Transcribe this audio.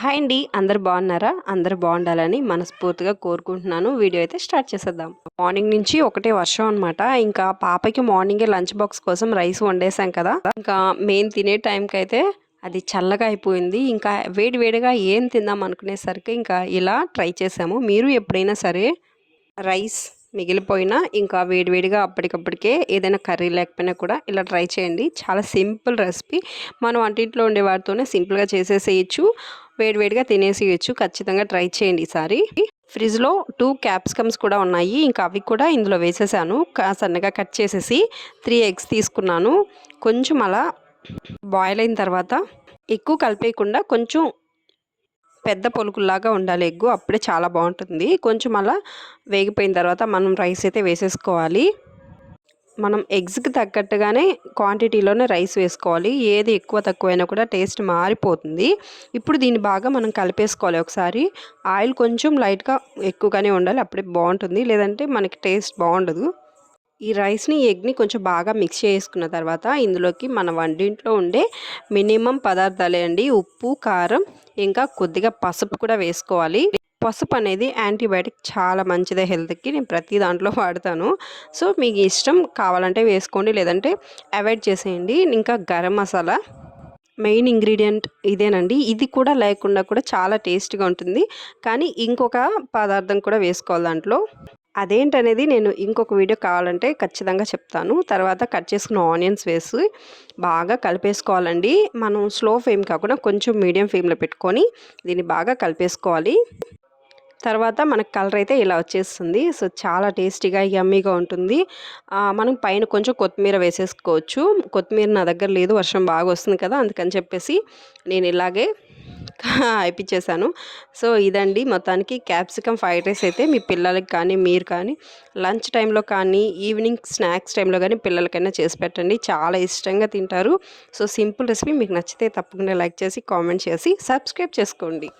Hi అండి. అందరు బాగున్నారా? అందరు బాగుండాలని మనస్ఫూర్తిగా కోరుకుంటున్నాను. వీడియో అయితే స్టార్ట్ చేసేద్దాం. మార్నింగ్ నుంచి ఒకటే వర్షం అనమాట ఇంకా పాపకి మార్నింగే లంచ్ బాక్స్ కోసం రైస్ వండేసాం కదా. ఇంకా మెయిన్ తినే టైంకి అయితే అది చల్లగా అయిపోయింది. ఇంకా వేడివేడిగా ఏం తిందాం అనుకునేసరికి ఇంకా ఇలా ట్రై చేసాము మీరు ఎప్పుడైనా సరే రైస్ మిగిలిపోయినా ఇంకా వేడివేడిగా అప్పటికప్పటికే ఏదైనా కర్రీ లేకపోయినా కూడా ఇలా ట్రై చేయండి. చాలా సింపుల్ రెసిపీ. మనం వంటింట్లో ఉండే వాటితోనే సింపుల్గా చేసేసేయచ్చు. వేడివేడిగా తినేసేయచ్చు. ఖచ్చితంగా ట్రై చేయండి ఈసారి. ఫ్రిడ్జ్లో టూ క్యాప్సికమ్స్ కూడా ఉన్నాయి. ఇంకా అవి కూడా ఇందులో వేసేసాను. సన్నగా కట్ చేసేసి త్రీ ఎగ్స్ తీసుకున్నాను. కొంచెం అలా బాయిల్ అయిన తర్వాత ఎక్కువ కలిపేయకుండా కొంచెం పెద్ద పొలుకుల్లాగా ఉండాలి ఎగ్గు అప్పుడే చాలా బాగుంటుంది. కొంచెం అలా వేగిపోయిన తర్వాత మనం రైస్ అయితే వేసేసుకోవాలి. మనం ఎగ్స్కి తగ్గట్టుగానే క్వాంటిటీలోనే రైస్ వేసుకోవాలి. ఏది ఎక్కువ తక్కువైనా కూడా టేస్ట్ మారిపోతుంది. ఇప్పుడు దీన్ని బాగా మనం కలిపేసుకోవాలి ఒకసారి. ఆయిల్ కొంచెం లైట్గా ఎక్కువగానే ఉండాలి అప్పుడే బాగుంటుంది. లేదంటే మనకి టేస్ట్ బాగుండదు. ఈ రైస్ని ఎగ్ని కొంచెం బాగా మిక్స్ చేసుకున్న తర్వాత ఇందులోకి మన వంటింట్లో ఉండే మినిమం పదార్థాలే అండి. ఉప్పు కారం ఇంకా కొద్దిగా పసుపు కూడా వేసుకోవాలి. పసుపు అనేది యాంటీబయాటిక్ చాలా మంచిదే హెల్త్కి. నేను ప్రతి దాంట్లో వాడతాను. సో మీకు ఇష్టం కావాలంటే వేసుకోండి. లేదంటే అవాయిడ్ చేసేయండి. ఇంకా గరం మసాలా మెయిన్ ఇంగ్రీడియంట్ ఇదేనండి. ఇది కూడా లేకుండా కూడా చాలా టేస్ట్గా ఉంటుంది. కానీ ఇంకొక పదార్థం కూడా వేసుకోవాలి దాంట్లో. అదేంటనేది నేను ఇంకొక వీడియో కావాలంటే ఖచ్చితంగా చెప్తాను. తర్వాత కట్ చేసుకున్న ఆనియన్స్ వేసి బాగా కలిపేసుకోవాలండి. మనం స్లో ఫ్లేమ్ కాకుండా కొంచెం మీడియం ఫ్లేమ్లో పెట్టుకొని దీన్ని బాగా కలిపేసుకోవాలి. తర్వాత మనకు కలర్ అయితే ఇలా వచ్చేస్తుంది. సో చాలా టేస్టీగా యమ్మీగా ఉంటుంది. మనం పైన కొంచెం కొత్తిమీర వేసేసుకోవచ్చు. కొత్తిమీర నా దగ్గర లేదు వర్షం బాగా వస్తుంది కదా అందుకని చెప్పేసి నేను ఇలాగే అయిపించేశాను సో ఇదండి. మొత్తానికి క్యాప్సికమ్ ఫ్రైడ్ రైస్ అయితే మీ పిల్లలకి కానీ మీరు కానీ లంచ్ టైంలో కానీ ఈవినింగ్ స్నాక్స్ టైంలో కానీ పిల్లలకైనా చేసి పెట్టండి. చాలా ఇష్టంగా తింటారు. సో సింపుల్ రెసిపీ మీకు నచ్చితే తప్పకుండా లైక్ చేసి కామెంట్ చేసి సబ్స్క్రైబ్ చేసుకోండి.